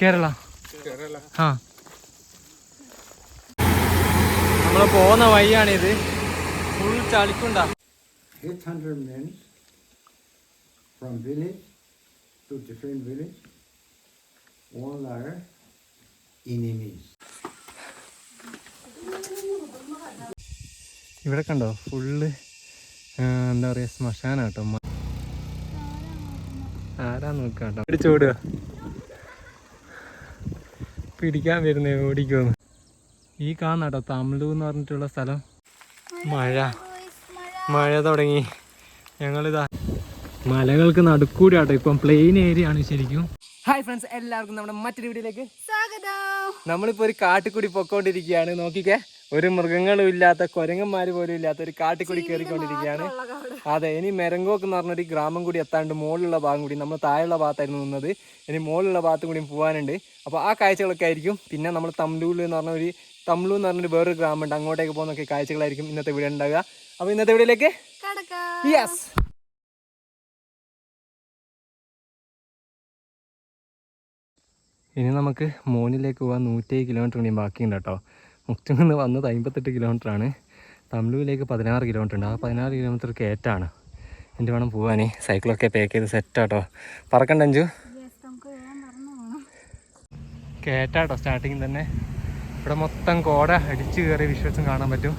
കേരള. ആ നമ്മൾ പോകുന്ന വഴിയാണിത്. ഫുൾ ചളിക്കുണ്ടാ. 800 men from village to different village. All are enemies. ഇവിടെ കണ്ടോ? ഫുള്ള് എന്താ പറയാ ശ്മശാനാട്ടോ. ആരാ നോക്കാട്ടോ പിടിച്ചോടുക പിടിക്കാൻ വരുന്നേ ഓടിക്കോന്ന്. ഈ കാണാട്ടോ തമിഴ് എന്ന് പറഞ്ഞിട്ടുള്ള സ്ഥലം. മഴ. മഴ തുടങ്ങി. ഞങ്ങളിതാ. മലകൾക്ക് നടുക്കൂടി ആട്ടോ ഇപ്പം പ്ലെയിൻ ഏരിയ ആണ് ശരിക്കും. ഹായ് ഫ്രണ്ട്സ് എല്ലാവർക്കും നമ്മുടെ മറ്റൊരു വീഡിയോയിലേക്ക് സ്വാഗതം. നമ്മളിപ്പോ ഒരു കാട്ടിക്കൂടി പൊക്കോണ്ടിരിക്കുകയാണ്. നോക്കിക്കേ ഒരു മൃഗങ്ങളും ഇല്ലാത്ത കുരങ്ങന്മാര് പോലും ഇല്ലാത്ത ഒരു കാട്ടിക്കൂടി കയറിക്കൊണ്ടിരിക്കുകയാണ് അതെ ഇനി മെരങ്കോക്ക് എന്ന് പറഞ്ഞൊരു ഗ്രാമം കൂടി എത്താണ്ട് മുകളിലുള്ള ഭാഗം കൂടി നമ്മൾ താഴെയുള്ള ഭാഗത്തായിരുന്നു നിന്നത്. ഇനി മുകളിലുള്ള ഭാഗത്തും കൂടി പോകാനുണ്ട് അപ്പോൾ ആ കാഴ്ചകളൊക്കെ ആയിരിക്കും. പിന്നെ നമ്മൾ തമ്ലൂൽ എന്ന് പറഞ്ഞ ഒരു തമ്ലു എന്ന് പറഞ്ഞൊരു വേറൊരു ഗ്രാമമുണ്ട്. അങ്ങോട്ടേക്ക് പോകുന്നൊക്കെ കാഴ്ചകളായിരിക്കും ഇന്നത്തെ വീഡിയോ ഉണ്ടാകുക അപ്പോൾ ഇന്നത്തെ വീഡിയോയിലേക്ക് യെസ് ഇനി നമുക്ക് മോനിലേക്ക് പോകാൻ നൂറ്റേഴ് കിലോമീറ്റർ ഇനിയും ബാക്കിയുണ്ട് കേട്ടോ. മുക്തിൽ നിന്ന് വന്നത് അമ്പത്തെട്ട് കിലോമീറ്റർ ആണ്. തമിഴിലേക്ക് പതിനാറ് കിലോമീറ്റർ ഉണ്ട്. ആ പതിനാറ് കിലോമീറ്റർ കയറ്റാണ്. എന്റെ വേണം പോകാനേ സൈക്കിളൊക്കെ പാക്ക് ചെയ്ത് സെറ്റ് സെറ്റാട്ടോ പറക്കണ്ട അഞ്ചു. കയറ്റാട്ടോ സ്റ്റാർട്ടിങ് തന്നെ. ഇവിടെ മൊത്തം കോട അടിച്ചു കയറി വിഷ്വൽസും കാണാൻ പറ്റും.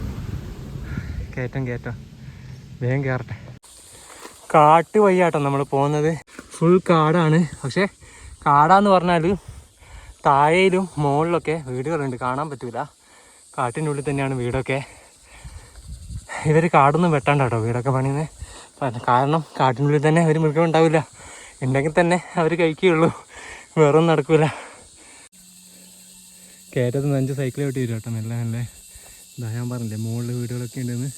കയറ്റം കയറ്റം. വേഗം കയറട്ടെ. കാട്ട് വയ്യാട്ടോ നമ്മൾ പോകുന്നത്. ഫുൾ കാടാണ്. പക്ഷേ കാടാന്ന് പറഞ്ഞാൽ താഴയിലും മുകളിലൊക്കെ വീടുകളുണ്ട്. കാണാൻ പറ്റൂല. കാട്ടിന്റെ ഉള്ളിൽ തന്നെയാണ് വീടൊക്കെ. ഇവർ കാടൊന്നും വെട്ടാണ്ട കേട്ടോ വീടൊക്കെ പണിയുന്നത് കാരണം കാട്ടിനുള്ളിൽ തന്നെ ഒരു മൃഗം ഉണ്ടാവില്ല. ഉണ്ടെങ്കിൽ തന്നെ അവർ കഴിക്കുകയുള്ളൂ. വേറൊന്നും നടക്കൂല. കയറ്റത്ത് നഞ്ച് സൈക്കിൾ വെട്ടി വരും കേട്ടോ നല്ല നല്ല ഇതാ ഞാൻ പറഞ്ഞില്ലേ മുകളിൽ വീടുകളൊക്കെ ഉണ്ടെന്ന്.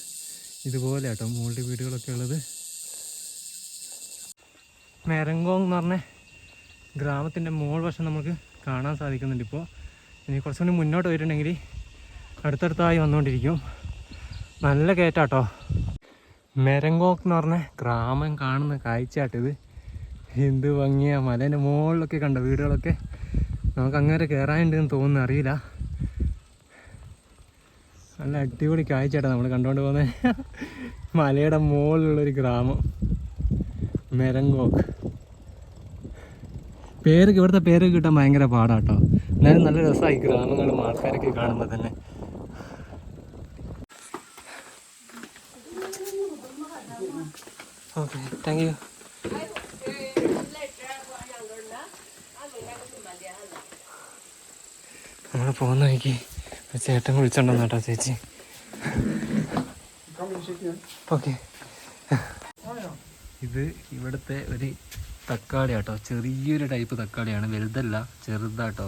ഇതുപോലെ കേട്ടോ മുകളിൽ വീടുകളൊക്കെ ഉള്ളത്. മെരങ്കോങ് എന്ന് പറഞ്ഞ ഗ്രാമത്തിന്റെ മോൾ വശം നമുക്ക് കാണാൻ സാധിക്കുന്നുണ്ട് ഇപ്പോൾ. ഇനി കുറച്ചുകൂടി മുന്നോട്ട് പോയിട്ടുണ്ടെങ്കിൽ അടുത്തടുത്തായി വന്നുകൊണ്ടിരിക്കും. നല്ല കയറ്റാട്ടോ മെരങ്കോക്ക് എന്ന് പറഞ്ഞ ഗ്രാമം കാണുന്ന കാഴ്ചയാട്ടിത് എന്ത് ഭംഗിയ. മലേന്റെ മുകളിലൊക്കെ കണ്ട വീടുകളൊക്കെ നമുക്ക് അങ്ങനെ കയറാനുണ്ടെന്ന് തോന്നുന്നു. അറിയില്ല. നല്ല അടിപൊളി കാഴ്ചയാട്ടോ നമ്മൾ കണ്ടുകൊണ്ട് പോകുന്നത്. മലയുടെ മുകളിലുള്ളൊരു ഗ്രാമം. മെരങ്കോക്ക്. പേരൊക്കെ ഇവിടുത്തെ പേരൊക്കെ കിട്ടാൻ ഭയങ്കര പാടാട്ടോ. എന്നാലും നല്ല രസമായി ഗ്രാമങ്ങളും ആൾക്കാരൊക്കെ കാണുമ്പോൾ തന്നെ. ഓക്കെ താങ്ക് യു നമ്മൾ പോകുന്ന വഴിക്ക് ചേട്ടൻ വിളിച്ചോണ്ടെന്ന് കേട്ടോ ചേച്ചി. ഓക്കെ ഇത് ഇവിടുത്തെ ഒരു തക്കാളി ആട്ടോ ചെറിയൊരു ടൈപ്പ് തക്കാളിയാണ്. വലുതല്ല ചെറുതാട്ടോ.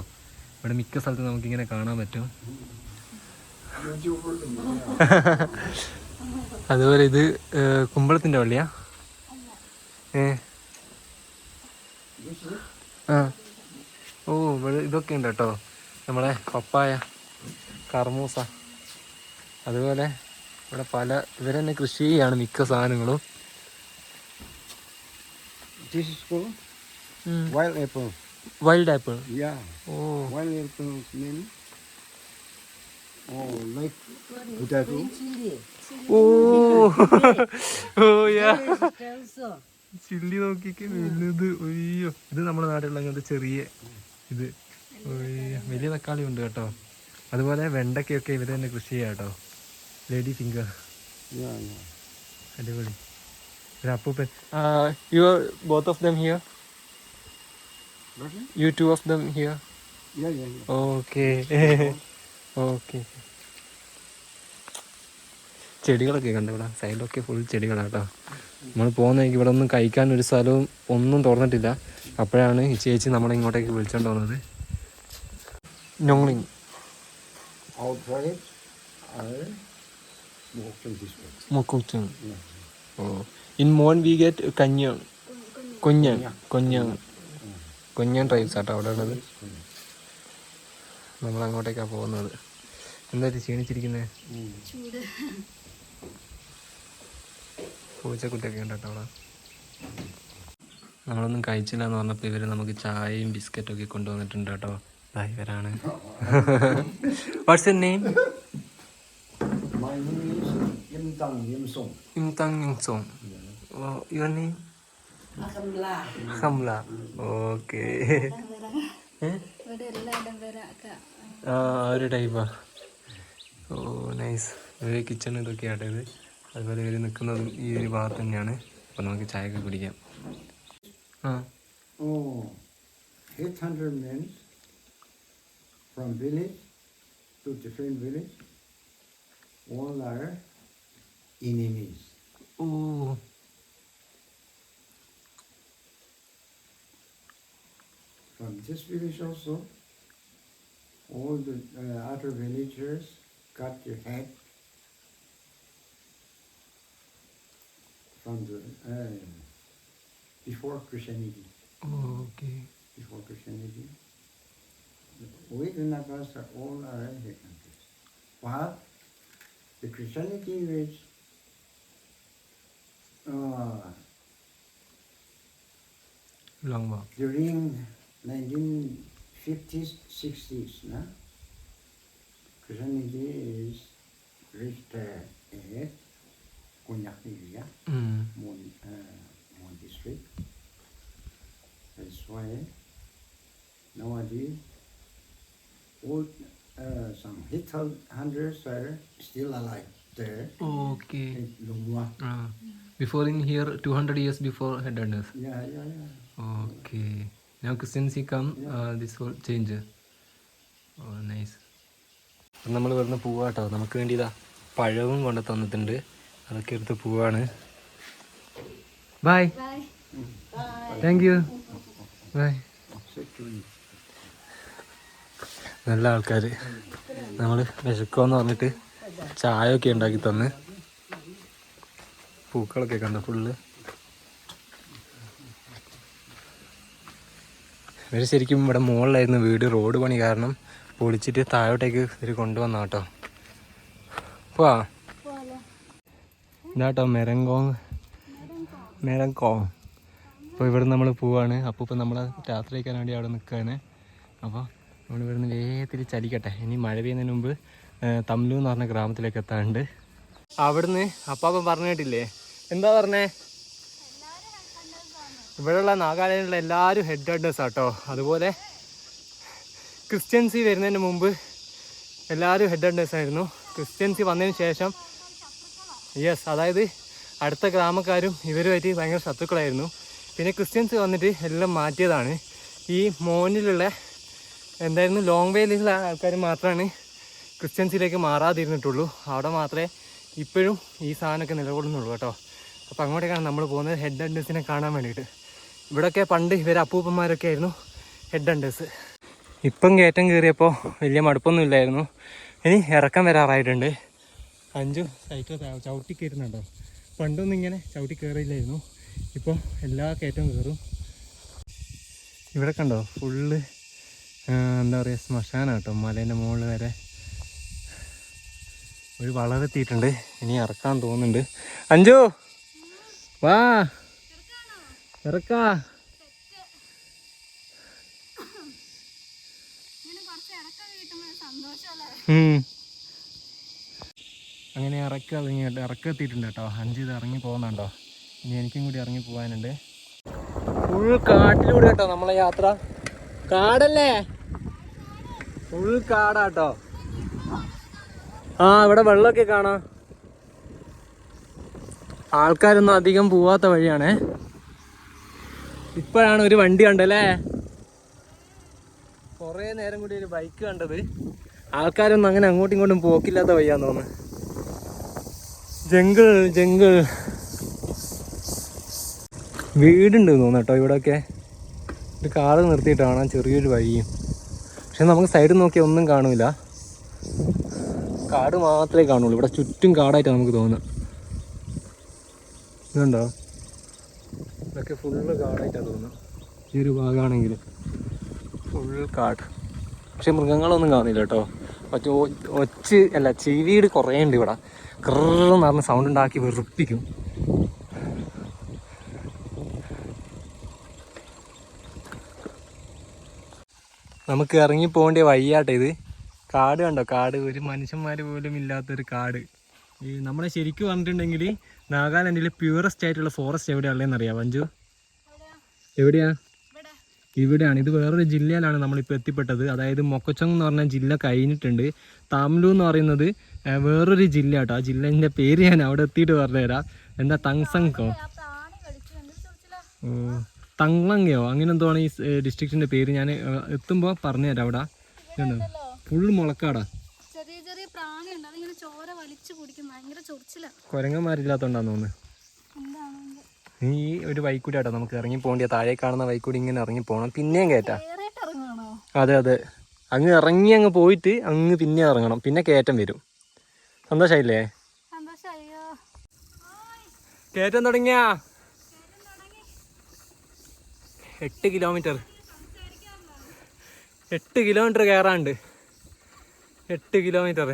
ഇവിടെ മിക്ക സ്ഥലത്തും നമുക്കിങ്ങനെ കാണാൻ പറ്റും. അതുപോലെ ഇത് കുമ്പളത്തിന്റെ വള്ളിയാ? ഏ. ആ. ഓ ഇതൊക്കെ ഉണ്ട് കേട്ടോ. നമ്മളെ പപ്പായ കർമൂസ. അതുപോലെ ഇവിടെ പല ഇവരെന്നെ കൃഷി ചെയ്യാണ് മിക്ക സാധനങ്ങളും. This is called mm. wild apple. Wild apple? Yeah, Oh. wild apple means Oh, like potato. Oh, oh yeah. Chilli നോക്കിക്ക് വലുത് ഒയ്യോ ഇത് നമ്മുടെ നാട്ടിലുള്ള അങ്ങനത്തെ ചെറിയ ഇത് ഒയ്യോ വലിയ തക്കാളി ഉണ്ട് കേട്ടോ അതുപോലെ വെണ്ടയ്ക്കൊക്കെ ഇവർ തന്നെ കൃഷി ചെയ്യാം കേട്ടോ ലേഡി ഫിംഗർ. അടിപൊളി ഒരു അപ്പൂപ്പൻ you both of them here Okay. You two of them here Yeah, yeah, yeah. Okay okay ചെടികളൊക്കെ കണ്ടു ഇവിടെ? സൈഡിലൊക്കെ ഫുൾ ചെടികളാണ് കേട്ടോ. നമ്മൾ പോകുന്ന ഇവിടെ ഒന്നും കഴിക്കാൻ ഒരു സ്ഥലവും ഒന്നും തുറന്നിട്ടില്ല. അപ്പോഴാണ് ഈ ചേച്ചി നമ്മളെ ഇങ്ങോട്ടേക്ക് വിളിച്ചോണ്ട് വന്നത് ഞൊങ്ങളിങ്. മുക്കുച്ചും ഓ ഇൻ മോൺ വി ഗെറ്റ് കഞ്ഞ കൊഞ്ഞ കൊഞ്ഞ കുഞ്ഞൻ ട്രൈബ്സ് ആട്ടോ അവിടെ ഉള്ളത്. നമ്മൾ അങ്ങോട്ടേക്കാണ് പോകുന്നത്. എന്താ ക്ഷീണിച്ചിരിക്കുന്നത് ചൂട്. പൂച്ചക്കുട്ടിയൊക്കെ ഉണ്ട് കേട്ടോ അവിടെ? നമ്മളൊന്നും കഴിച്ചില്ല എന്ന് പറഞ്ഞപ്പോൾ ഇവർ നമുക്ക് ചായയും ബിസ്ക്കറ്റും ഒക്കെ കൊണ്ടുവന്നിട്ടുണ്ട് കേട്ടോ. ഡ്രൈവരാണ് ഇവരാണ്. What's N name My Imsong is Yim Tang your name? Okay ഇവിടെ എല്ലായിടം വരാക്ക ആ ഒരു ടൈപ്പാ ഓ നൈസ് ഇവർ കിച്ചൺ ഇതൊക്കെ ഇത്. അതുപോലെ ഇവർ നിൽക്കുന്നതും ഈ ഒരു ഭാഗത്ത് തന്നെയാണ്. അപ്പോൾ നമുക്ക് ചായയൊക്കെ കുടിക്കാം. ആ. Oh 800 men from village to different village. All are enemies. Oh From this village also, all the uh, other villagers cut their head from the uh, before Christianity. Oh, okay. Before Christianity, we the Nagas are all are inheritors. But the Christianity which uh, Long during 1950s, 60s, no? Christianity is reached uh, ahead, Cognac area, mm. Mon, uh, eh, Mon district. That's why nowadays all uh, eh, some hit hunters are still alive there. Oh, okay. At ah. Before in here, 200 years before had. Yeah, yeah, yeah. Okay. okay. Okay now come, come this all change oh nice അപ്പം നമ്മൾ വരുന്ന പൂവാട്ടോ നമുക്ക് വേണ്ടി ഇതാ പഴവും കൊണ്ട് തന്നിട്ടുണ്ട്. അതൊക്കെ എടുത്ത് പൂവാണ്. Bye bye thank you bye നല്ല ആൾക്കാർ നമ്മൾ വിശക്കുമെന്ന് പറഞ്ഞിട്ട് ചായ ഒക്കെ ഉണ്ടാക്കി തന്ന്. പൂക്കളൊക്കെ കണ്ട ഫുള്ള് ഇവർ ശരിക്കും ഇവിടെ മുകളിലായിരുന്നു വീട് റോഡ് പണി കാരണം പൊളിച്ചിട്ട് താഴോട്ടേക്ക് ഇവർ കൊണ്ടുവന്ന കേട്ടോ പോവാ. ഇതാട്ടോ മെരങ്കോങ്. മെരങ്കോങ്. അപ്പോൾ ഇവിടെ നമ്മൾ പോവാണ്. അപ്പോൾ ഇപ്പം നമ്മൾ രാത്രി കഴിക്കാൻ വേണ്ടി അവിടെ നിൽക്കുകയാണ് അപ്പോൾ നമ്മൾ ഇവിടുന്ന് വേഗത്തിൽ ചലിക്കട്ടെ. ഇനി മഴ പെയ്യുന്നതിന് മുമ്പ് തമ്ലു എന്ന് പറഞ്ഞ ഗ്രാമത്തിലേക്ക് എത്താറുണ്ട് അവിടുന്ന് അപ്പാപ്പൻ പറഞ്ഞു കേട്ടില്ലേ? എന്താ പറഞ്ഞേ? ഇവിടെയുള്ള നാഗാലാൻഡിലുള്ള എല്ലാവരും ഹെഡ് ഹെഡേഴ്സ് ആട്ടോ. അതുപോലെ ക്രിസ്ത്യൻസി വരുന്നതിന് മുമ്പ് എല്ലാവരും ഹെഡ് ഹെഡേഴ്സ് ആയിരുന്നു. ക്രിസ്ത്യൻസി വന്നതിന് ശേഷം യെസ് അതായത് അടുത്ത ഗ്രാമക്കാരും ഇവരുമായിട്ട് ഭയങ്കര ശത്രുക്കളായിരുന്നു. പിന്നെ ക്രിസ്ത്യൻസ് വന്നിട്ട് എല്ലാം മാറ്റിയതാണ്. ഈ മോനിലുള്ള എന്തായിരുന്നു ലോങ് വേയിലുള്ള ആൾക്കാർ മാത്രമാണ് ക്രിസ്ത്യൻസിലേക്ക് മാറാതിരുന്നിട്ടുള്ളൂ. അവിടെ മാത്രമേ ഇപ്പോഴും ഈ സാധനമൊക്കെ നിലകൊള്ളുന്നുള്ളൂ കേട്ടോ. അപ്പോൾ അങ്ങോട്ടേക്കാണ് നമ്മൾ പോകുന്നത് ഹെഡ് ഹണ്ടേഴ്സിനെ കാണാൻ വേണ്ടിയിട്ട്. ഇവിടെയൊക്കെ പണ്ട് ഇവർ അപ്പൂപ്പന്മാരൊക്കെ ആയിരുന്നു ഹെഡ് ഹണ്ടേഴ്സ് ഇപ്പം കയറ്റം കയറിയപ്പോൾ വലിയ മടുപ്പൊന്നും ഇല്ലായിരുന്നു. ഇനി ഇറക്കം വരാറായിട്ടുണ്ട്. അഞ്ചു സൈക്കിൾ ചവിട്ടി കയറുന്നുണ്ടോ? പണ്ടൊന്നും ഇങ്ങനെ ചവിട്ടി കയറിയില്ലായിരുന്നു ഇപ്പോൾ എല്ലാ കയറ്റം കയറും. ഇവിടെ കണ്ടോ? ഫുള്ള് എന്താ പറയുക ശ്മശാനം കേട്ടോ മലേന്റെ മുകളിൽ വരെ. ഒരു വളരെത്തിയിട്ടുണ്ട് ഇനി ഇറക്കാൻ തോന്നുന്നുണ്ട്. അഞ്ചു വാ. ഇറക്കാ. അങ്ങനെ ഇറക്കി ഇറങ്ങിയിട്ട് ഇറക്കം എത്തിയിട്ടുണ്ട് കേട്ടോ. അഞ്ച് ഇത് ഇറങ്ങി പോകുന്നുണ്ടോ? ഇനി എനിക്കും കൂടി ഇറങ്ങി പോകാനുണ്ട്. ഫുൾ കാട്ടിലൂടെ കേട്ടോ നമ്മളെ യാത്ര. കാടല്ലേ? ഫുൾ കാടാ കാടാട്ടോ ആ ഇവിടെ വെള്ളമൊക്കെ കാണാം. ആൾക്കാരൊന്നും അധികം പോവാത്ത വഴിയാണേ. ഇപ്പോഴാണ് ഒരു വണ്ടി കണ്ടല്ലേ? കുറേ നേരം കൂടി ഒരു ബൈക്ക് കണ്ടത്. ആൾക്കാരൊന്നും അങ്ങനെ അങ്ങോട്ടും ഇങ്ങോട്ടും പോക്കില്ലാത്ത വയ്യാന്ന് തോന്നുന്നു. Jungle jungle. വീടുണ്ട് തോന്നുന്നു കേട്ടോ ഇവിടെയൊക്കെ ഒരു കാറ് നിർത്തിയിട്ട് കാണാം ചെറിയൊരു വഴിയും പക്ഷെ നമുക്ക് സൈഡിൽ നോക്കിയാൽ ഒന്നും കാണൂല. കാട് മാത്രമേ കാണുള്ളൂ. ഇവിടെ ചുറ്റും കാടായിട്ടാണ് നമുക്ക് തോന്നുന്നത്. ഇതുണ്ടോ? ഇതൊക്കെ ഫുള്ള് കാടായിട്ടാണ് തോന്നുന്നത് ഈ ഒരു ഭാഗമാണെങ്കിൽ ഫുൾ കാട്. പക്ഷേ മൃഗങ്ങളൊന്നും കാണില്ല കേട്ടോ. മറ്റേ ഒച്ച് അല്ല ചെവീട് കുറേ ഉണ്ട് ഇവിടെ. കറന്ന് പറഞ്ഞ് സൗണ്ട് ഉണ്ടാക്കി വെറുപ്പിക്കും. നമുക്ക് ഇറങ്ങി പോകേണ്ട വയ്യാട്ടെ ഇത്. കാട് കണ്ടോ? കാട്. ഒരു മനുഷ്യന്മാർ പോലും ഇല്ലാത്തൊരു കാട്. ഈ നമ്മളെ ശരിക്കും പറഞ്ഞിട്ടുണ്ടെങ്കിൽ നാഗാലാൻഡിലെ പ്യൂറസ്റ്റ് ആയിട്ടുള്ള ഫോറസ്റ്റ് എവിടെയാണുള്ളതെന്ന് അറിയാം മഞ്ജു എവിടെയാ? ഇവിടെയാണ്. ഇത് വേറൊരു ജില്ലയിലാണ് നമ്മളിപ്പോൾ എത്തിപ്പെട്ടത്. അതായത് മൊക്കച്ചങ് എന്ന് പറഞ്ഞ ജില്ല കഴിഞ്ഞിട്ടുണ്ട്. താംലു എന്ന് പറയുന്നത് വേറൊരു ജില്ല കേട്ടോ. ആ ജില്ലേന്റെ പേര് ഞാൻ അവിടെ എത്തിയിട്ട് പറഞ്ഞുതരാം. എന്താ തങ്സങ്കോ തങ്ലങ്ങയോ അങ്ങനെ എന്തോ ആണ് ഈ ഡിസ്ട്രിക്റ്റിന്റെ പേര്? ഞാൻ എത്തുമ്പോൾ പറഞ്ഞുതരാം അവിടെ. ഫുൾ മുളക്കാടാ. കുരങ്ങന്മാരില്ലാത്തോണ്ടാന്ന് തോന്നുന്നു. ഈ ഒരു വൈക്കൂടി ആട്ടോ നമുക്ക് ഇറങ്ങി പോകേണ്ട താഴെ കാണുന്ന വൈക്കൂടി ഇങ്ങനെ ഇറങ്ങി പോകണം പിന്നെയും കയറ്റാ അതെ അതെ. അങ്ങ് ഇറങ്ങി അങ്ങ് പോയിട്ട് അങ്ങ് പിന്നെ ഇറങ്ങണം പിന്നെ കയറ്റം വരും. അയ്യോ കയറ്റം തുടങ്ങിയാ? എട്ട് കിലോമീറ്റർ. എട്ട് കിലോമീറ്റർ കയറാണ്ട് എട്ട് കിലോമീറ്റർ.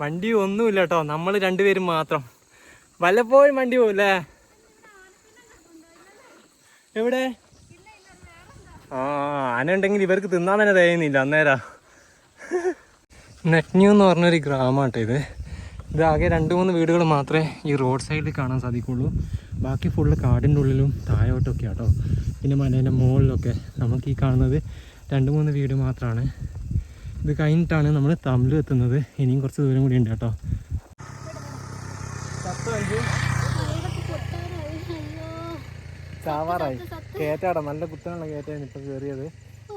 വണ്ടി ഒന്നുമില്ല കേട്ടോ നമ്മൾ രണ്ടുപേരും മാത്രം. വല്ലപ്പോഴും വണ്ടി പോവില്ലേ? എവിടെ? ആ ആന ഉണ്ടെങ്കിൽ ഇവർക്ക് തിന്നാൻ തന്നെ തയ്യുന്നില്ല അന്നേരാ. നെറ്റ്ന്യൂ എന്ന് പറഞ്ഞൊരു ഗ്രാമമാട്ടെ ഇത്. ഇത് ആകെ രണ്ട് മൂന്ന് വീടുകൾ മാത്രമേ ഈ റോഡ് സൈഡിൽ കാണാൻ സാധിക്കുള്ളൂ. ബാക്കി ഫുള്ള് കാടിന്റെ ഉള്ളിലും താഴോട്ടൊക്കെ ആട്ടോ പിന്നെ മലേന്റെ മുകളിലൊക്കെ നമുക്ക് ഈ കാണുന്നത് രണ്ട് മൂന്ന് വീട് മാത്രമാണ് ഇത് കഴിഞ്ഞിട്ടാണ് നമ്മൾ തമിഴ് എത്തുന്നത്. ഇനിയും കുറച്ച് ദൂരം കൂടി ഉണ്ട് കേട്ടോ. ചാവാറായി കയറ്റാടോ നല്ല കുത്തനുള്ള കയറ്റാണ് ഇപ്പോൾ കയറിയത്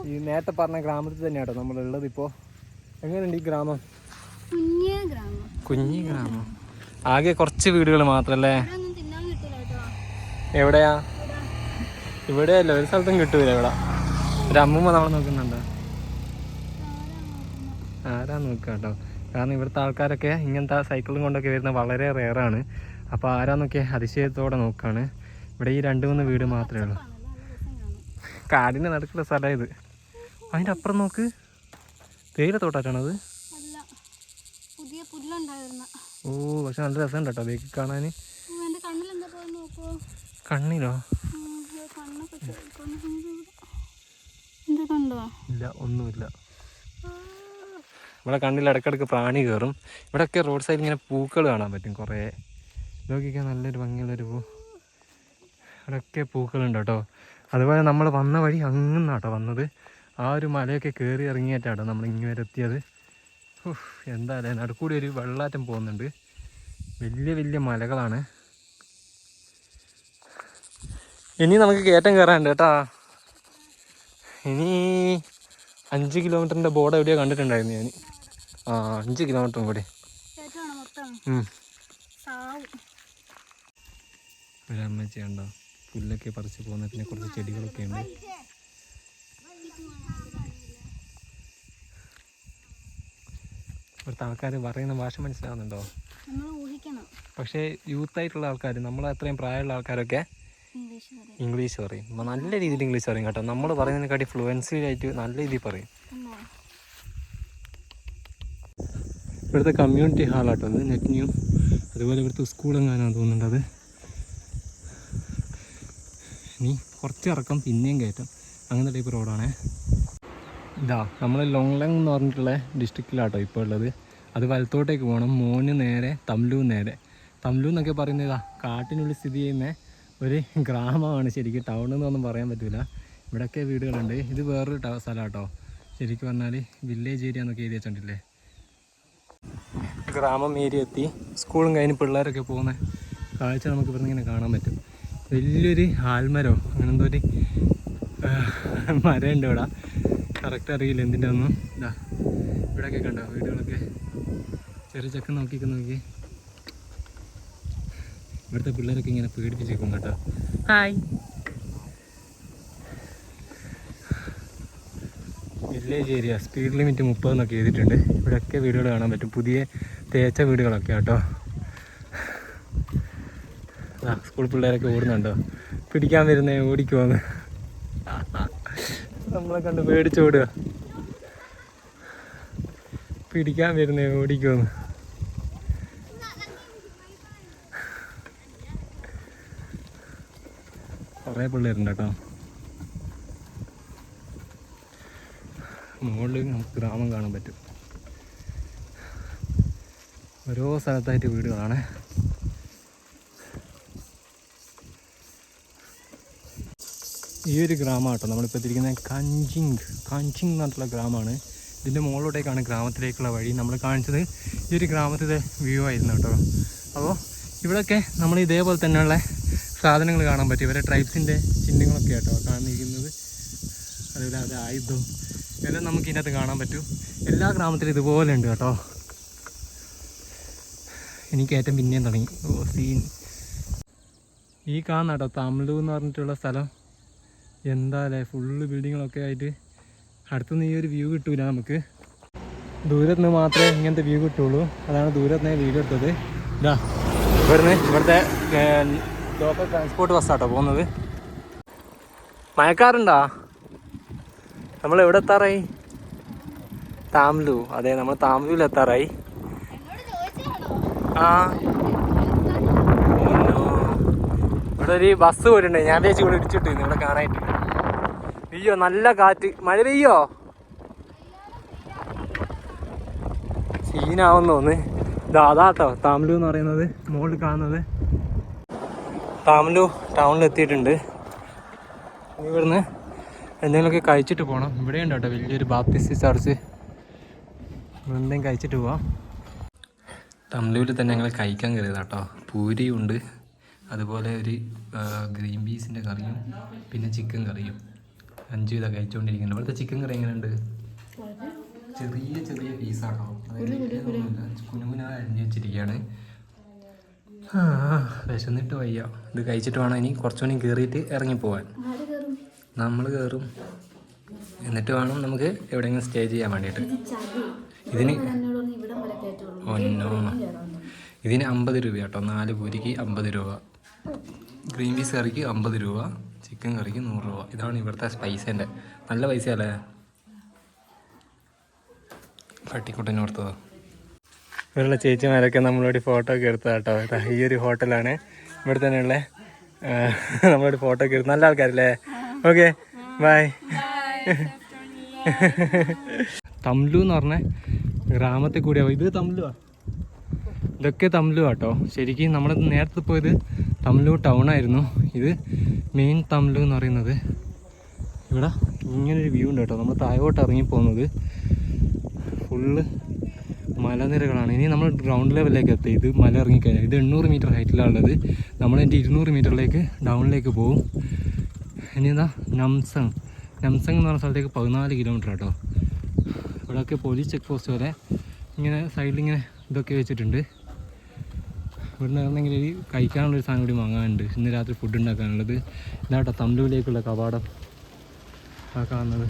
ഈ നേരത്തെ പറഞ്ഞ ഗ്രാമത്തിൽ തന്നെയാട്ടോ നമ്മളുള്ളത് ഇപ്പോ. എങ്ങനെയുണ്ട് ഈ ഗ്രാമം? കുഞ്ഞേ ഗ്രാമം. ആകെ കുറച്ച് വീടുകൾ മാത്രല്ലേ? എവിടെയാ? ഇവിടെ. ഇവിടെയല്ല ഒരു സ്ഥലത്തും കിട്ടൂല ഇവിടെ. ഒരു അമ്മൂമ്മ നമ്മളെ നോക്കുന്നുണ്ട്. ആരാ നോക്കുക കേട്ടോ? കാരണം ഇവിടുത്തെ ആൾക്കാരൊക്കെ ഇങ്ങനത്തെ സൈക്കിളും കൊണ്ടൊക്കെ വരുന്നത് വളരെ റെയറാണ് അപ്പോൾ ആരാന്നൊക്കെ അതിശയത്തോടെ നോക്കുകയാണ് ഇവിടെ ഈ രണ്ട് മൂന്ന് വീട് മാത്രമേ ഉള്ളൂ. രസം കാടിന്റെ നടുക്കുള്ള സ്ഥലം ഇത്. അതിന്റെ അപ്പുറം നോക്ക്. തേയില തോട്ടാട്ടാണത് അല്ല. പുതിയ പുല്ലുണ്ടായിരുന്ന. ഓ പക്ഷെ നല്ല രസമുണ്ട് കേട്ടോ ബേക്ക് കാണാൻ കണ്ണിലോ? ഇല്ല ഒന്നുമില്ല. ഇവിടെ കണ്ണിൽ ഇടക്കിടക്ക് പ്രാണി കയറും. ഇവിടെയൊക്കെ റോഡ് സൈഡിൽ ഇങ്ങനെ പൂക്കൾ കാണാൻ പറ്റും കുറേ. നോക്കിക്കാൻ നല്ലൊരു ഭംഗിയുള്ളൊരു പൂ. ഇവിടെയൊക്കെ പൂക്കളുണ്ട് കേട്ടോ. അതുപോലെ നമ്മൾ വന്ന വഴി അങ്ങുന്നാട്ടോ വന്നത്. ആ ഒരു മലയൊക്കെ കയറി ഇറങ്ങിയിട്ടാട്ടോ നമ്മൾ ഇങ്ങനെ വരെ എത്തിയത്. എന്തായാലും നടുക്കൂടി ഒരു വെള്ളാറ്റം പോകുന്നുണ്ട്. വലിയ വലിയ മലകളാണ്. ഇനി നമുക്ക് കയറ്റം കയറാനുണ്ട് കേട്ടാ. ഇനി അഞ്ച് കിലോമീറ്ററിന്റെ ബോർഡ് എവിടെയോ കണ്ടിട്ടുണ്ടായിരുന്നു ഞാൻ. ആ അഞ്ച് കിലോമീറ്ററും കൂടി. കയറ്റമാണോ പുല്ലൊക്കെ പറിച്ച് പോകുന്ന പിന്നെ കുറച്ച് ചെടികളൊക്കെ ഉണ്ട്. ഇവിടുത്തെ ആൾക്കാർ പറയുന്ന ഭാഷ മനസ്സിലാവുന്നുണ്ടോ? പക്ഷേ യൂത്ത് ആയിട്ടുള്ള ആൾക്കാർ നമ്മൾ അത്രയും പ്രായമുള്ള ആൾക്കാരൊക്കെ ഇംഗ്ലീഷ് പറയും. നല്ല രീതിയിൽ ഇംഗ്ലീഷ് പറയും കേട്ടോ. നമ്മൾ പറയുന്നതിനെക്കാട്ടി ഫ്ലുവൻസി ആയിട്ട് നല്ല രീതിയിൽ പറയും. ഇവിടുത്തെ കമ്മ്യൂണിറ്റി ഹാളാട്ടോ അത് നെറ്റ് ന്യൂ അതുപോലെ ഇവിടുത്തെ സ്കൂളെങ്ങാനാണ് തോന്നുന്നുണ്ട് അത്. ഇനി കുറച്ച് ഇറക്കം പിന്നെയും കയറ്റം. അങ്ങനത്തെ ടൈപ്പ് റോഡാണ് ഇതാ നമ്മൾ ലോങ്ലങ് എന്ന് പറഞ്ഞിട്ടുള്ള ഡിസ്ട്രിക്റ്റിലാട്ടോ ഇപ്പോൾ ഉള്ളത്. അത് വലത്തോട്ടേക്ക് പോകണം മോന് നേരെ തംലു നേരെ. തംലു എന്നൊക്കെ പറയുന്നത് ഇതാ കാട്ടിനുള്ളിൽ സ്ഥിതി ചെയ്യുന്ന ഒരു ഗ്രാമമാണ്. ശരിക്കും ടൗൺ എന്നൊന്നും പറയാൻ പറ്റില്ല ഇവിടെയൊക്കെ വീടുകളുണ്ട്. ഇത് വേറൊരു സ്ഥലമാട്ടോ ശരിക്കും പറഞ്ഞാൽ വില്ലേജ് ഏരിയ എന്നൊക്കെ എഴുതി വെച്ചിട്ടില്ലേ ഗ്രാമം ഏരിയ എത്തി. സ്കൂളും കഴിഞ്ഞ് പിള്ളേരൊക്കെ പോകുന്ന കാഴ്ച നമുക്ക് ഇവിടുന്ന് ഇങ്ങനെ കാണാൻ പറ്റും. വലിയൊരു ആൽമരോ? അങ്ങനെ എന്തോ ഒരു മരം ഉണ്ട് ഇവിടെ. കറക്റ്റ് അറിയില്ല എന്തിന്റെ ഒന്നും ഇതാ ഇവിടെയൊക്കെ കണ്ടോ വീടുകളൊക്കെ? ചെറിയ ചക്ക നോക്കിയൊക്കെ നോക്കി ഇവിടുത്തെ പിള്ളേരൊക്കെ ഇങ്ങനെ പേടിപ്പിച്ചേക്കും കേട്ടോ. Hi village area speed limit മുപ്പതെന്നൊക്കെ എഴുതിയിട്ടുണ്ട്. ഇവിടെയൊക്കെ വീടുകൾ കാണാൻ പറ്റും. പുതിയ തേച്ച വീടുകളൊക്കെ കേട്ടോ. സ്കൂൾ പിള്ളേരൊക്കെ ഓടുന്നുണ്ടോ? പിടിക്കാൻ വരുന്നേ ഓടിക്കുവാന്ന്. നമ്മളെ കണ്ട് പേടിച്ചോടുക പിടിക്കാൻ വരുന്നേ ഓടിക്കുവാന്ന്. കുറേ പിള്ളേരുണ്ട് കേട്ടോ മുകളിൽ നമുക്ക് ഗ്രാമം കാണാൻ പറ്റും. ഓരോ സ്ഥലത്തായിട്ട് വീടുകളാണ്. ഈ ഒരു ഗ്രാമം കേട്ടോ നമ്മളിപ്പോൾ എത്തിയിരിക്കുന്നത് കഞ്ചിങ്. കഞ്ചിങ് എന്ന് പറഞ്ഞിട്ടുള്ള ഗ്രാമമാണ്. ഇതിന്റെ മുകളിലോട്ടേക്കാണ് ഗ്രാമത്തിലേക്കുള്ള വഴി നമ്മൾ കാണിച്ചത്. ഈ ഒരു ഗ്രാമത്തിലെ വ്യൂ ആയിരുന്നു കേട്ടോ. അപ്പോൾ ഇവിടെയൊക്കെ നമ്മൾ ഇതേപോലെ തന്നെയുള്ള സാധനങ്ങൾ കാണാൻ പറ്റും. ഇവരെ ട്രൈബ്സിന്റെ ചിഹ്നങ്ങളൊക്കെ കേട്ടോ കാണിക്കുന്നത് അതുപോലെ അത് ആയുധം എല്ലാം നമുക്ക് ഇതിനകത്ത് കാണാൻ പറ്റും. എല്ലാ ഗ്രാമത്തിലും ഇതുപോലെ ഉണ്ട് കേട്ടോ. എനിക്ക് ഏറ്റവും പിന്നെയും തുടങ്ങി. ഓ സീൻ ഈ കാണുന്ന കേട്ടോ തമിഴ് എന്ന് പറഞ്ഞിട്ടുള്ള സ്ഥലം. എന്താ അല്ലേ? ഫുള്ള് ബിൽഡിങ്ങുകളൊക്കെ ആയിട്ട് അടുത്തുനിന്ന് ഈ ഒരു വ്യൂ കിട്ടൂല നമുക്ക്. ദൂരത്ത് നിന്ന് മാത്രമേ ഇങ്ങനത്തെ വ്യൂ കിട്ടുള്ളൂ. അതാണ് ദൂരത്ത് നിന്ന് വീഡിയോ എടുത്തത്. ഇതാ ഇവിടുന്ന് ഇവിടുത്തെ ലോക്കൽ ട്രാൻസ്പോർട്ട് ബസ്സാട്ടോ പോകുന്നത്. മയക്കാറുണ്ടോ? നമ്മൾ എവിടെ എത്താറായി? താംലു അതെ നമ്മൾ താംലുവിൽ എത്താറായി. ആ. ഇവിടെ ഒരു ബസ് പോയിട്ടുണ്ട്. ഞാൻ ചേച്ചി ഇവിടെ ഇടിച്ചിട്ട്. ഇവിടെ കാണാനായിട്ട് അയ്യോ നല്ല കാറ്റ്. മഴ പെയ്യോ? സീനാവെന്ന് തോന്ന് ദാദാട്ടോ താമലു എന്ന് പറയുന്നത് മുകളിൽ കാണുന്നത്. താമലു ടൗണിൽ എത്തിയിട്ടുണ്ട്. ഇവിടുന്ന് എന്തെങ്കിലുമൊക്കെ കഴിച്ചിട്ട് പോകണം ഇവിടെ ഉണ്ട് വലിയൊരു ബാപ്റ്റിസ്റ്റ് ചർച്ച്? എന്തെങ്കിലും കഴിച്ചിട്ട് പോവാം. തമിഴിൽ തന്നെ ഞങ്ങൾ കഴിക്കാൻ കയറിയതാട്ടോ കേട്ടോ പൂരിയും ഉണ്ട് അതുപോലെ ഒരു ഗ്രീൻ പീസിന്റെ കറിയും പിന്നെ ചിക്കൻ കറിയും. അഞ്ചു ഇതാ കഴിച്ചുകൊണ്ടിരിക്കുന്നത് ഇവിടുത്തെ ചിക്കൻ കറി എങ്ങനെയുണ്ട്? ചെറിയ ചെറിയ പീസാണോ കുനുകുന അരിഞ്ഞു വെച്ചിരിക്കുകയാണ്. ആ വിശന്നിട്ട് വയ്യ. ഇത് കഴിച്ചിട്ട് വേണം ഇനി കുറച്ചുകൂടി കയറിയിട്ട് ഇറങ്ങിപ്പോവാൻ. നമ്മൾ കയറും എന്നിട്ട് വേണം നമുക്ക് എവിടെയെങ്കിലും സ്റ്റേ ചെയ്യാൻ വേണ്ടിയിട്ട്. ഇതിന് ഒന്നോ ഇതിന് അമ്പത് രൂപ കേട്ടോ നാല് പൂരിക്ക് അമ്പത് രൂപ. ഗ്രീൻ പീസ് കറിക്ക് അമ്പത് രൂപ. ചിക്കൻ കറിക്ക് നൂറ് രൂപ. ഇതാണ് ഇവിടുത്തെ സ്പൈസേന്റെ നല്ല പൈസ അല്ലേ? പട്ടിക്കുട്ടിന് കൊടുത്തതോ. ഇവരുള്ള ചേച്ചിമാരൊക്കെ നമ്മളോട് ഫോട്ടോ ഒക്കെ എടുത്തത് കേട്ടോ ഈ ഒരു ഹോട്ടലാണ് ഇവിടെ തന്നെയുള്ള നമ്മളോട് ഫോട്ടോ ഒക്കെ എടുത്ത്. നല്ല ആൾക്കാരല്ലേ? ഓക്കെ ബൈ തംലു എന്ന് പറഞ്ഞ ഗ്രാമത്തിൽ കൂടിയാ. ഇത് തംലുവാ? ഇതൊക്കെ തമിഴ് കേട്ടോ ശരിക്കും നമ്മൾ നേരത്തെ പോയത് തമിഴ് ടൗൺ ആയിരുന്നു ഇത് മെയിൻ തമിഴ് എന്ന് പറയുന്നത്. ഇവിടെ ഇങ്ങനൊരു വ്യൂ ഉണ്ട് കേട്ടോ. നമ്മൾ താഴോട്ട് ഇറങ്ങി പോകുന്നത്. ഫുള്ള് മലനിരകളാണ്. ഇനി നമ്മൾ ഗ്രൗണ്ട് ലെവലിലേക്ക് എത്തി. ഇത് മല ഇറങ്ങിക്കഴിഞ്ഞാൽ ഇത് എണ്ണൂറ് മീറ്റർ ഹൈറ്റിലാണ് ഉള്ളത്. നമ്മൾ എന്റെ ഇരുന്നൂറ് മീറ്ററിലേക്ക് ഡൗണിലേക്ക് പോകും. ഇനി എന്താ നംസങ്. നംസങ് എന്ന് പറഞ്ഞ സ്ഥലത്തേക്ക് പതിനാല് കിലോമീറ്റർ കേട്ടോ ഇവിടെയൊക്കെ പോലീസ് ചെക്ക് പോസ്റ്റ് വരെ ഇങ്ങനെ സൈഡിൽ ഇങ്ങനെ ഇതൊക്കെ വെച്ചിട്ടുണ്ട്. ഇവിടുന്ന് ഇറന്നെങ്കിൽ ഒരു കഴിക്കാനുള്ളൊരു സാധനം കൂടി വാങ്ങാനുണ്ട്. ഇന്ന് രാത്രി ഫുഡ് ഉണ്ടാക്കാനുള്ളത്. ഇതാട്ട തമ്പിലേക്കുള്ള കവാടം. ആ കാണുന്നത്.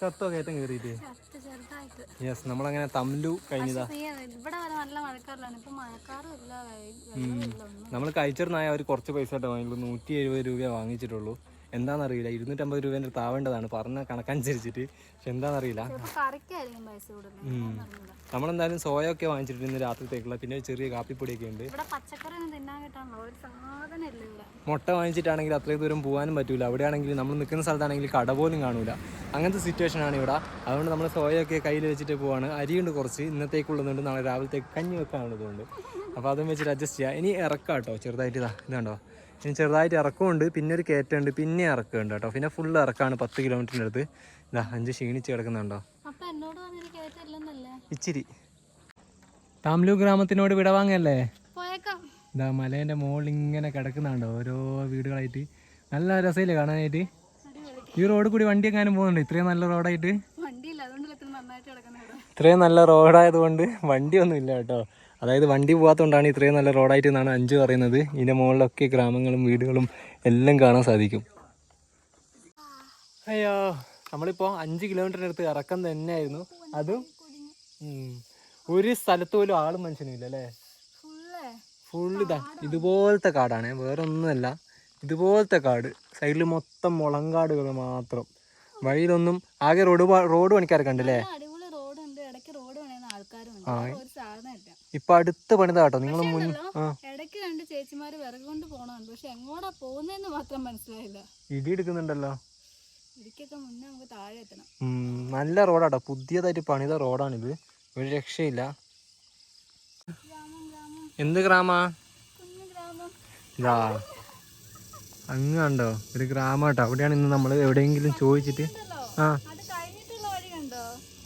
ചത്തോ കയറ്റം കയറിയിട്ട് യെസ് നമ്മളങ്ങനെ തമിഴു കഴിഞ്ഞതാ. നമ്മൾ കഴിച്ചിരുന്നായ അവർ കുറച്ച് പൈസ കേട്ടോ വാങ്ങിയുള്ളൂ. നൂറ്റി എഴുപത് രൂപ വാങ്ങിച്ചിട്ടുള്ളൂ. എന്താണെന്നറിയില്ല ഇരുന്നൂറ്റമ്പത് രൂപേന്റെ താവേണ്ടതാണ്. പറഞ്ഞ കണക്കനുസരിച്ചിട്ട്. പക്ഷെ എന്താണെന്നറിയില്ല നമ്മളെന്തായാലും സോയ ഒക്കെ വാങ്ങിച്ചിട്ട് ഇന്ന് രാത്രിത്തേക്കുള്ള. പിന്നെ ചെറിയ കാപ്പിപ്പൊടിയൊക്കെ ഉണ്ട്. മുട്ട വാങ്ങിച്ചിട്ടാണെങ്കിൽ അത്രയും ദൂരം പോകാനും പറ്റൂല. അവിടെയാണെങ്കിൽ നമ്മൾ നിൽക്കുന്ന സ്ഥലത്താണെങ്കിൽ കട പോലും കാണൂല. അങ്ങനത്തെ സിറ്റുവേഷൻ ആണ് ഇവിടെ. അതുകൊണ്ട് നമ്മൾ സോയൊക്കെ കയ്യിൽ വെച്ചിട്ട് പോവാണ്. അരിയുണ്ട് കുറച്ച്. ഇന്നത്തേക്കുള്ളതുകൊണ്ട് നാളെ രാവിലത്തേക്ക് കഞ്ഞി വെക്കാനുള്ളതുകൊണ്ട്. അപ്പോൾ അതും വെച്ചിട്ട് അഡ്ജസ്റ്റ് ചെയ്യാം. ഇനി ഇറക്കാം കേട്ടോ ചെറുതായിട്ട് ഇതാ ഇതുണ്ടോ? ഇനി ചെറുതായിട്ട് ഇറക്കമുണ്ട് പിന്നെ ഒരു കയറ്റമുണ്ട് പിന്നെ ഇറക്കമുണ്ട് കേട്ടോ. പിന്നെ ഫുൾ ഇറക്കാണ് പത്ത് കിലോമീറ്ററിന്റെ അടുത്ത്. ഇതാ അഞ്ച് ക്ഷീണിച്ച് കിടക്കുന്നുണ്ടോ? ഇച്ചിരി. താംലു ഗ്രാമത്തിനോട് വിടവാങ്ങല്ലേ ഇതാ മലേന്റെ മുകളിൽ ഇങ്ങനെ കിടക്കുന്നുണ്ടോ ഓരോ വീടുകളായിട്ട്. നല്ല രസമില്ലേ കാണാനായിട്ട്? ഈ റോഡ് കൂടി വണ്ടി എങ്ങാനും പോകുന്നുണ്ട്? ഇത്രയും നല്ല റോഡായിട്ട് ഇത്രയും നല്ല റോഡായതുകൊണ്ട് വണ്ടിയൊന്നും ഇല്ല കേട്ടോ. അതായത് വണ്ടി പോകാത്തതുകൊണ്ടാണ് ഇത്രയും നല്ല റോഡായിട്ട് എന്നാണ് അഞ്ചു പറയുന്നത്. ഇതിന്റെ മുകളിലൊക്കെ ഗ്രാമങ്ങളും വീടുകളും എല്ലാം കാണാൻ സാധിക്കും. അയ്യോ നമ്മളിപ്പോൾ അഞ്ച് കിലോമീറ്ററിനടുത്ത് ഇറക്കം തന്നെയായിരുന്നു. അതും ഒരു സ്ഥലത്ത് പോലും ആളും മനുഷ്യനും ഇല്ല അല്ലേ? ഫുള്ള് ഫുൾ ഇതാ. ഇതുപോലത്തെ കാടാണ്. വേറെ ഒന്നുമല്ല ഇതുപോലത്തെ കാട്. സൈഡിൽ മൊത്തം മുളങ്കാടുകൾ മാത്രം. വഴിയിലൊന്നും ആകെ റോഡ് റോഡ് പണിക്കാരൊക്കെ ഉണ്ടല്ലേ? ആ. അവിടെ ഒരു സാധനം ഇല്ല ഇപ്പൊ അടുത്ത് പണിത കേട്ടോ. നിങ്ങൾ മുൻ ഇടയ്ക്ക് രണ്ട് ചേച്ചിമാര് വിറക് കൊണ്ട് പോണുണ്ട് പക്ഷെ എങ്ങോട്ടാ പോകുന്നതെന്ന് മാത്രം മനസ്സിലായില്ല. ഇടി എടുക്കുന്നുണ്ടല്ലോ. ഇടിക്കൊക്കെ മുന്നേ നമുക്ക് താഴെ എത്തണം. നല്ല റോഡാട്ടോ. പുതിയതായിട്ട് പണിത റോഡാണിത്. ഒരു രക്ഷയില്ല. എന്ത് ഗ്രാമാ? ഇതാ. അങ്ങ് കണ്ടോ? ഒരു ഗ്രാമാട്ടോ. അവിടെയാണ് ഇന്ന് നമ്മൾ എവിടെയെങ്കിലും ചോദിച്ചിട്ട് ആ.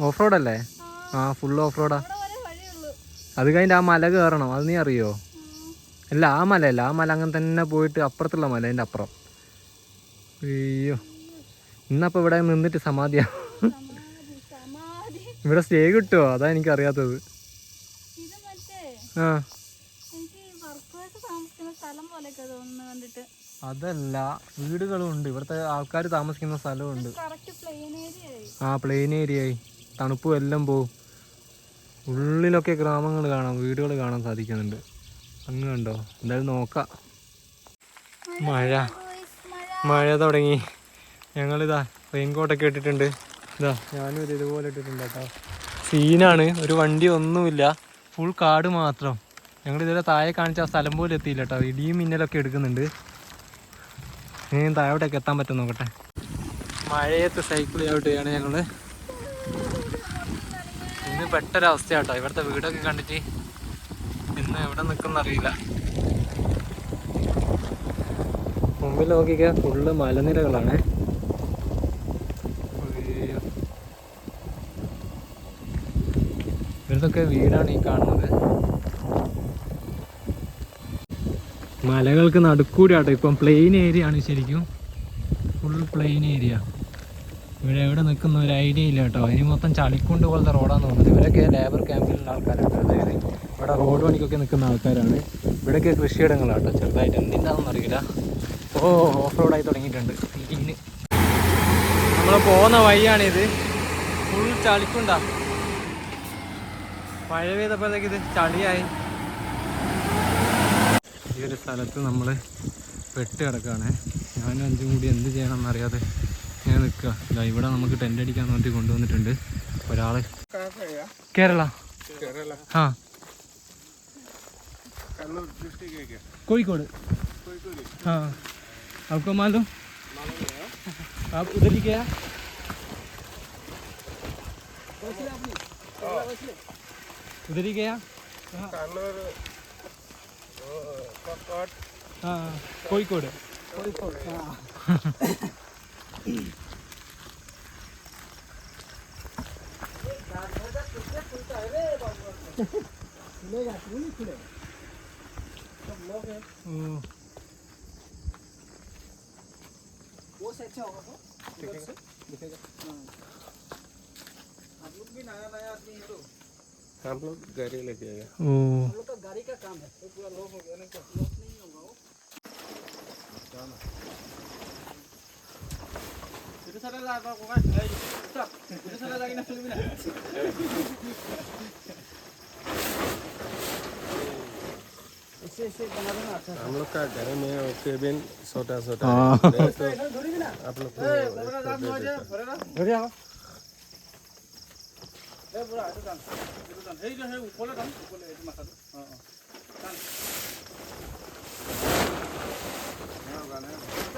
ഓഫ് റോഡല്ലേ? ആ. ഫുൾ ഓഫ് റോഡാ. അത് കഴിഞ്ഞാൽ ആ മല കയറണം അത് നീ അറിയോ? അല്ല ആ മലയല്ല ആ മല അങ്ങനെ തന്നെ പോയിട്ട് അപ്പുറത്തുള്ള മല അതിന്റെ അപ്പുറം. അയ്യോ. ഇന്നപ്പോൾ ഇവിടെ നിന്നിട്ട് സമാധിയാ. സമാധി സമാധി ഇവിടെ സ്റ്റേ കിട്ടുമോ അതാ എനിക്ക് അറിയാത്തത് ഇത് മറ്റേ ആ അതല്ല വീടുകളും ഉണ്ട്. ഇവിടുത്തെ ആൾക്കാർ താമസിക്കുന്ന സ്ഥലമുണ്ട് കറക്റ്റ് പ്ലെയിൻ ഏരിയ ആയി. ആ തണുപ്പും എല്ലാം പോവും. ഉള്ളിലൊക്കെ ഗ്രാമങ്ങൾ കാണാം വീടുകൾ കാണാൻ സാധിക്കുന്നുണ്ട്. അങ്ങ് കണ്ടോ? എന്തായാലും നോക്കാം. മഴ. മഴ തുടങ്ങി. ഞങ്ങളിതാ റെയിൻകോട്ടൊക്കെ ഇട്ടിട്ടുണ്ട്. ഇതാ ഞാനും ഇത് ഇതുപോലെ ഇട്ടിട്ടുണ്ട് കേട്ടോ. സീനാണ്. ഒരു വണ്ടി ഒന്നുമില്ല. ഫുൾ കാട് മാത്രം. ഞങ്ങൾ ഇതുവരെ താഴെ കാണിച്ച ആ സ്ഥലം പോലും എത്തിയില്ല കേട്ടോ. ഇടിയും മിന്നലൊക്കെ എടുക്കുന്നുണ്ട്. ഇനി താഴോട്ടൊക്കെ എത്താൻ പറ്റും നോക്കട്ടെ? മഴയത്ത് സൈക്കിൾ ചവിട്ടുകയാണ് ഞങ്ങൾ ഇന്ന് പെട്ടൊരവസ്ഥ കേട്ടോ ഇവിടുത്തെ വീടൊക്കെ കണ്ടിട്ട് ഇന്ന് എവിടെ നിൽക്കുന്ന അറിയില്ല മുമ്പിൽ നോക്കിക്ക ഫുള്ള് മലനിരകളാണ്. ഇവിടുത്തൊക്കെ വീടാണ് ഈ കാണുന്നത്. മലകൾക്ക് നടുക്കൂടി ആട്ടോ. ഇപ്പം പ്ലെയിൻ ഏരിയ ആണ് ശരിക്കും. ഫുൾ പ്ലെയിൻ ഏരിയ ഇവിടെ എവിടെ നിൽക്കുന്ന ഒരു ഐഡിയ ഇല്ല കേട്ടോ. ഇനി മൊത്തം ചളിക്കുണ്ട് പോലത്തെ റോഡാന്ന് തോന്നുന്നത് ഇവരൊക്കെ ലേബർ ക്യാമ്പിലുള്ള ആൾക്കാരാണ് അതായത് ഇവിടെ റോഡ് പണിക്കൊക്കെ നിൽക്കുന്ന ആൾക്കാരാണ്. ഇവിടെയൊക്കെ കൃഷിയിടങ്ങളാണ് കേട്ടോ ചെറുതായിട്ട്. എന്തിന്റെതാണെന്ന് അറിയില്ല. ഓ ഓഫ് റോഡായി തുടങ്ങിയിട്ടുണ്ട്. സീന് നമ്മൾ പോകുന്ന വഴിയാണിത്. ഫുൾ ചളിക്കുണ്ടാ. മഴ പെയ്തപ്പോഴത്തേക്ക് ഇത് ചളിയായി. ഈ ഒരു സ്ഥലത്ത് നമ്മൾ പെട്ട് കിടക്കുകയാണ് ഞാനും അഞ്ചും കൂടി എന്ത് ചെയ്യണം എന്നറിയാതെ ഞാൻ നിൽക്കുക ഇതാ ഇവിടെ നമുക്ക് ടെൻ്റ് അടിക്കാൻ വേണ്ടി കൊണ്ടുവന്നിട്ടുണ്ട് ഒരാള് കേരള ആ കോഴിക്കോട് हाँ आपको मालूम आप उधर ही गया उधर ही गया हाँ हम लोग गाड़ी लेके आए गाड़ी का काम है पूरा लोग हो गया नहीं होगा वो। हम लोग का घर में केबिन छोटा छोटा आप लोग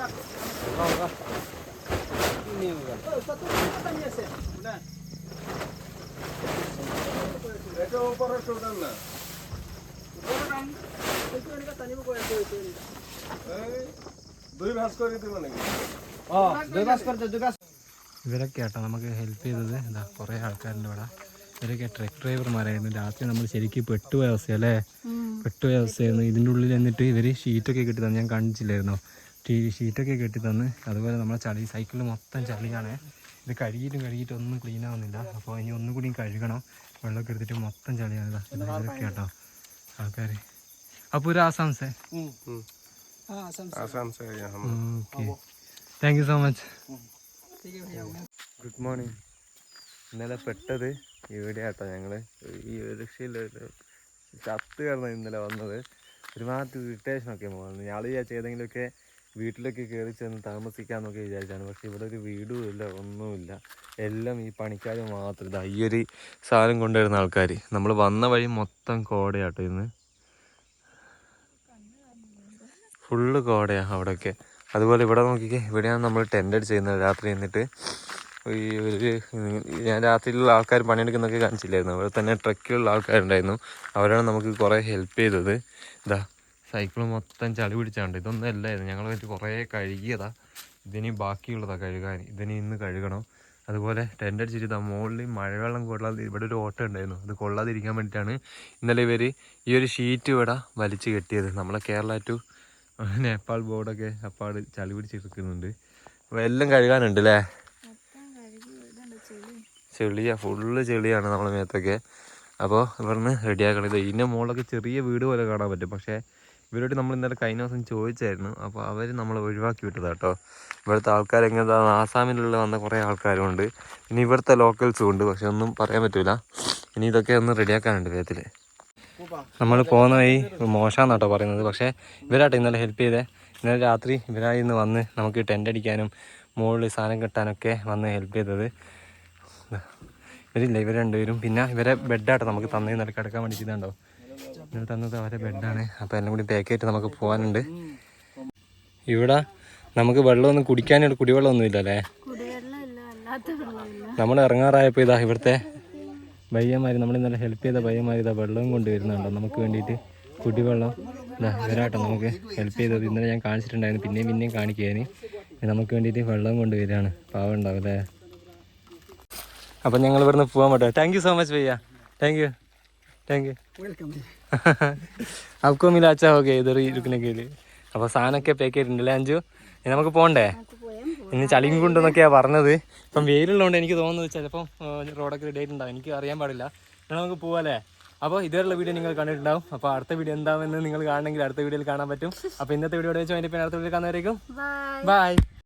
Thank you. ഇവരൊക്കെ ആട്ടോ നമുക്ക് ഹെൽപ്പ് ചെയ്തത്. എന്താ കുറേ ആൾക്കാരുണ്ട് ഇവിടെ. ഇവരൊക്കെ ട്രക്ക് ഡ്രൈവർമാരായിരുന്നു രാത്രി നമ്മൾ ശരിക്കും പെട്ടുപോയ അവസ്ഥയല്ലേ? പെട്ടുപോയ അവസ്ഥയായിരുന്നു. ഇതിന്റെ ഉള്ളിൽ എന്നിട്ട് ഇവർ ഷീറ്റൊക്കെ കെട്ടി തന്നു ഞാൻ കാണിച്ചില്ലായിരുന്നോ ഷീറ്റൊക്കെ കെട്ടി തന്ന്. അതുപോലെ നമ്മളെ ചളി സൈക്കിളിൽ മൊത്തം ചളിയാണ്. ഇത് കഴുകിയിട്ടും കഴുകിയിട്ടൊന്നും ക്ലീൻ ആവുന്നില്ല. അപ്പോൾ ഇനി ഒന്നും കൂടി കഴുകണം. വെള്ളമൊക്കെ എടുത്തിട്ട് മൊത്തം ചളിയാണ്. കേട്ടോ. ആൾക്കാർ അപ്പോൾ ഒരു ആസാംസേ okay. Thank you so much good morning ഇന്നലെ പെട്ടത് ഇവിടെ ആട്ടോ ഞങ്ങൾ ഈ രക്ഷയില്ല ചത്ത് കാരണം ഇന്നലെ വന്നത്. ഒരുമാതിരി ഇറിറ്റേഷനൊക്കെ പോകുന്നത് ഞാൾ വിചാരിച്ച ഏതെങ്കിലുമൊക്കെ വീട്ടിലൊക്കെ കയറി ചെന്ന് താമസിക്കാന്നൊക്കെ വിചാരിച്ചാണ്. പക്ഷെ ഇവിടെ ഒരു വീടും ഇല്ല ഒന്നുമില്ല. എല്ലാം ഈ പണിക്കാർ മാത്രം. ഇതാ ഈ ഒരു സാധനം കൊണ്ടുവരുന്ന ആൾക്കാർ നമ്മൾ വന്ന വഴി മൊത്തം കോടയാട്ടോ ഇന്ന്. ഫുള്ള് കോടയാ അവിടെയൊക്കെ അതുപോലെ ഇവിടെ നോക്കിക്കേ ഇവിടെയാണ് നമ്മൾ ടെന്റ് അടിച്ചിരുന്നത് രാത്രി എന്നിട്ട്. ഈ ഒരു ഞാൻ രാത്രിയിലുള്ള ആൾക്കാർ പണിയെടുക്കുന്നൊക്കെ കാണിച്ചില്ലായിരുന്നു. അവിടെ തന്നെ ട്രക്കിലുള്ള ആൾക്കാരുണ്ടായിരുന്നു. അവരാണ് നമുക്ക് കുറേ ഹെൽപ്പ് ചെയ്തത്. ഇതാ സൈക്കിൾ മൊത്തം ചളി പിടിച്ചാണ്ട്. ഇതൊന്നും അല്ലായിരുന്നു. ഞങ്ങൾ വെച്ച് കുറേ കഴുകിയതാ. ഇതിനി ബാക്കിയുള്ളതാ കഴുകാൻ. ഇതിനി ഇന്ന് കഴുകണം. അതുപോലെ ടെന്റ് അടിച്ചിട്ട് മുകളിൽ മഴവെള്ളം കൊള്ളാതെ ഇവിടെ ഒരു ഓട്ടം ഉണ്ടായിരുന്നു. അത് കൊള്ളാതിരിക്കാൻ വേണ്ടിയിട്ടാണ് ഇന്നലെ ഇവർ ഈ ഒരു ഷീറ്റ് ഇവിടെ വലിച്ചു കെട്ടിയത്. നമ്മളെ കേരള ടു നേപ്പാൾ ബോർഡൊക്കെ അപ്പാട് ചളി പിടിച്ചെടുക്കുന്നുണ്ട് അപ്പോൾ എല്ലാം കഴുകാനുണ്ട് അല്ലേ? ചെളിയാണ് ചെളിയാ. ഫുള്ള് ചെളിയാണ് നമ്മളെ മേത്തൊക്കെ. അപ്പോൾ ഇവിടുന്ന് റെഡിയാക്കണം ഇത് ഇതിന്റെ മുകളിലൊക്കെ ചെറിയ വീട് പോലെ കാണാൻ പറ്റും. പക്ഷേ ഇവരോട് നമ്മൾ ഇന്നലെ കഴിഞ്ഞ ദിവസം ചോദിച്ചായിരുന്നു. അപ്പോൾ അവർ നമ്മൾ ഒഴിവാക്കി വിട്ടത് കേട്ടോ ഇവിടുത്തെ ആൾക്കാർ എങ്ങനെയാണ് ആസാമിലുള്ള വന്ന കുറേ ആൾക്കാരുമുണ്ട്. ഇനി ഇവിടുത്തെ ലോക്കൽസും ഉണ്ട്. പക്ഷെ ഒന്നും പറയാൻ പറ്റില്ല ഇനി ഇതൊക്കെ ഒന്ന് റെഡിയാക്കാനുണ്ട് വേഗത്തിൽ നമ്മൾ പോകുന്ന വഴി മോശമാണെന്നാട്ടോ പറയുന്നത്. പക്ഷേ ഇവരാട്ടോ ഇന്നലെ ഹെൽപ്പ് ചെയ്തേ. ഇന്നലെ രാത്രി ഇവരായി ഇന്ന് വന്ന് നമുക്ക് ടെന്റ് അടിക്കാനും മുകളിൽ സാധനം കെട്ടാനൊക്കെ വന്ന് ഹെൽപ്പ് ചെയ്തത്. ഇവരില്ല ഇവർ രണ്ടുപേരും. പിന്നെ ഇവരെ ബെഡാട്ടോ നമുക്ക് തന്നെ. നിലയ്ക്ക് വേണ്ടി ഇതുണ്ടോ എന്നിട്ട് അന്നത് അവരെ ബെഡാണ്. അപ്പോൾ എല്ലാം കൂടി തേക്കായിട്ട് നമുക്ക് പോകാനുണ്ട് ഇവിടെ നമുക്ക് വെള്ളമൊന്നും കുടിക്കാനുള്ള കുടിവെള്ളമൊന്നും ഇല്ലല്ലേ നമ്മൾ ഇറങ്ങാറായപ്പോൾ ഇതാ ഇവിടുത്തെ ഭയ്യന്മാർ നമ്മൾ ഇന്നലെ ഹെൽപ്പ് ചെയ്ത ഭയ്യന്മാർ ഇതാ വെള്ളവും കൊണ്ടുവരുന്നുണ്ടോ? നമുക്ക് വേണ്ടിയിട്ട് കുടിവെള്ളം ഇതാ ഇവരാട്ടോ നമുക്ക് ഹെൽപ്പ് ചെയ്തത് ഇന്നലെ ഞാൻ കാണിച്ചിട്ടുണ്ടായിരുന്നു. പിന്നെയും പിന്നെയും കാണിക്കാൻ നമുക്ക് വേണ്ടിയിട്ട് വെള്ളം കൊണ്ടുവരികയാണ്. പാവം ഉണ്ടാവും അല്ലേ? അപ്പം ഞങ്ങൾ ഇവിടുന്ന് പോകാൻ പറ്റുമോ thank you so much ഭയ്യ thank you thank you welcome आपको मिला अच्छा हो गया इधर ही रुकने के लिए അപ്പോൾ സാധനമൊക്കെ പാക്ക് ചെയ്തിട്ടുണ്ടല്ലേ അഞ്ചു ഇനി നമുക്ക് പോകണ്ടേ നമുക്ക് പോയാൽ ഇന്ന് ചളിയും കൊണ്ടെന്നൊക്കെയാണ് പറഞ്ഞത് ഇപ്പം വെയിലുള്ളതുകൊണ്ട് എനിക്ക് തോന്നുന്നത് ചിലപ്പം ഏഹ്, റോഡൊക്കെ റെഡി ആയിട്ടുണ്ടാവും എനിക്ക് അറിയാൻ പാടില്ല എന്നാൽ നമുക്ക് പോവാല്ലേ അപ്പോൾ ഇതുവരെയുള്ള വീഡിയോ നിങ്ങൾ കണ്ടിട്ടുണ്ടാവും അപ്പോൾ അടുത്ത വീഡിയോ എന്താണെന്ന് നിങ്ങൾ കാണണമെങ്കിൽ അടുത്ത വീഡിയോയിൽ കാണാൻ പറ്റും അപ്പോൾ ഇന്നത്തെ വീഡിയോ വെച്ച് അതിൻ്റെ അടുത്ത വീഡിയോ കാണുന്നവരേക്കും ബൈ ബൈ